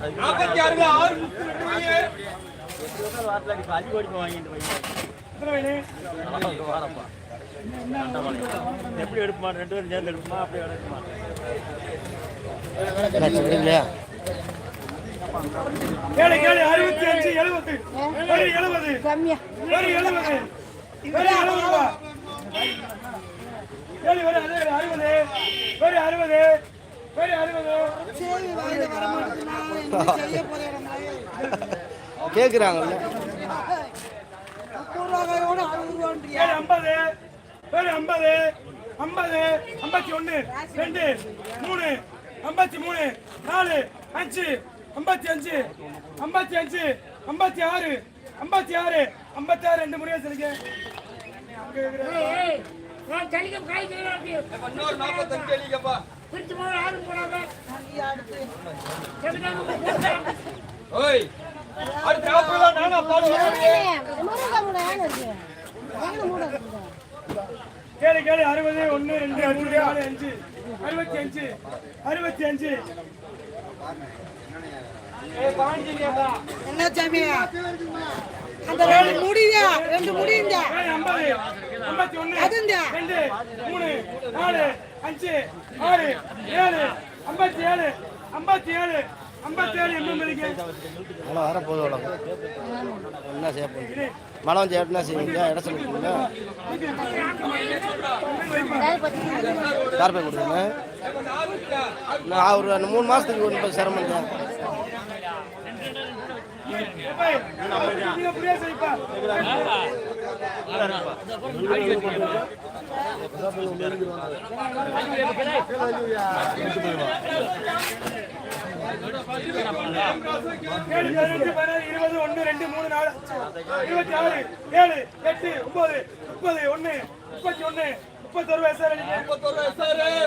நாற்பத்தி ஆறு வாரப்பா. எப்படி எடுப்பமா? ரெண்டு பேரும் சேர்ந்து எடுப்பமா? அப்படி எடுக்குமா கேளு கேளு. அறுபத்தி அஞ்சு எழுபது. ஒரு எழுபது. ஒரு எழுபது ஒரு ரூபா. அதே ஒரு அறுபது. ஒரு அறுபது. ஒரு சரி வாங்க வர மாட்டேங்குது நான் ஏழு ஐம்பது ஏழு ஐம்பது ஐம்பது ஐம்பத்தி ஒன்று ரெண்டு மூணு ஐம்பத்தி மூணு நாலு அஞ்சு ஐம்பத்தி அஞ்சு ஐம்பத்தி அஞ்சு ஐம்பத்தி ஆறு ஐம்பத்தி ஆறு ஐம்பத்தி ஆறு ரெண்டு முறையா சொல்லுங்க ஓய் அடுத்த நாற்பது நானா கேளு கேளு. அறுபது ஒன்று ரெண்டு மூணு நாலு அஞ்சு. அறுபத்தி அஞ்சு. அறுபத்தி அஞ்சு. என்ன சாமி? அந்த ரெண்டு முடியா ரெண்டு முடியுங்க ஐம்பது ஒன்று அதுங்க. ரெண்டு மூணு நாலு அஞ்சு ஆறு ஏழு ஐம்பத்தி ஏழு ஐம்பத்தி ஏழு. மழை வர போதும் உடம்பு. என்ன செய்ய போகுது? மழை வந்து என்ன செய்வீங்க? இடம் சொல்லுவீங்க யார் போய் கொடுக்குறீங்க? நான் ஒரு ரெண்டு மூணு மாதத்துக்கு ஒன்று சிரமம் நீங்க இருபது ஒன்று ரெண்டு மூணு நாலு இருபத்தி ஆறு ஏழு எட்டு ஒன்பது முப்பது ஒன்று முப்பத்தி ஒன்று முப்பத்தொரு வயசு சார் முப்பத்தொரு வயசு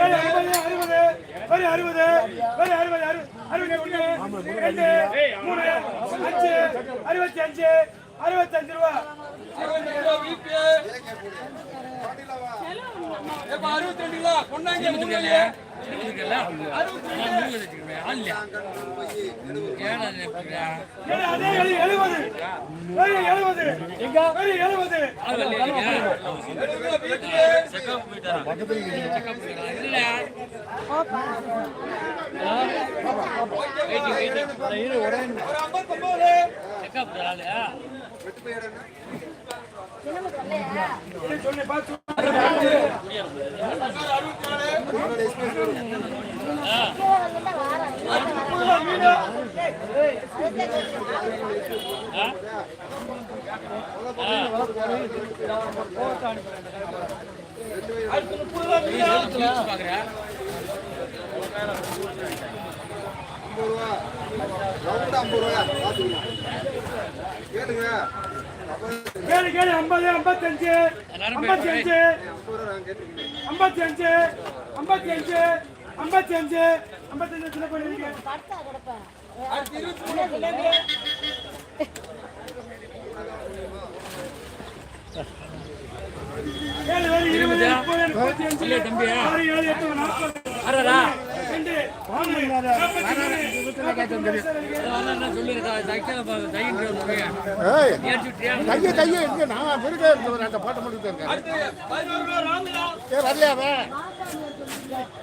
அறுபது அறுபது ஒரு அறுபது அறுபது அறுபத்தி ஒன்று ரெண்டு மூணு அஞ்சு அறுபத்தி அஞ்சு அறுபத்தஞ்சு ரூபா. அறுபத்தி ரெண்டு கொண்டாங்க அதே எழு- எழுபது சொல்லு பார்த்து கேளு கேளு ஐம்பது ஐம்பத்தஞ்சு ஐம்பத்தி அஞ்சு ஐம்பத்தஞ்சு ஐம்பத்தி அஞ்சு ஐம்பத்தி அஞ்சு ஐம்பத்தஞ்சு சின்ன பண்ணிருக்கீங்க நான் பெருக்க அந்த பாட்டை மட்டும் இருக்கேன் வரலையாவே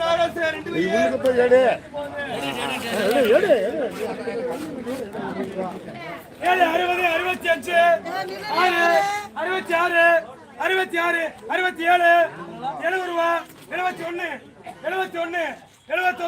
நாகராஜ் ரெண்டு பேரும் இவனுக்கு போய் எடு எடு எடு ஏழு அறுபது அறுபத்தி அஞ்சு ஆறு அறுபத்தி ஆறு அறுபத்தி ஆறு அறுபத்தி ஏழு எழுபது ரூபா எழுபத்தி ஒண்ணு எழுபத்தி ஒண்ணு எழுபத்தி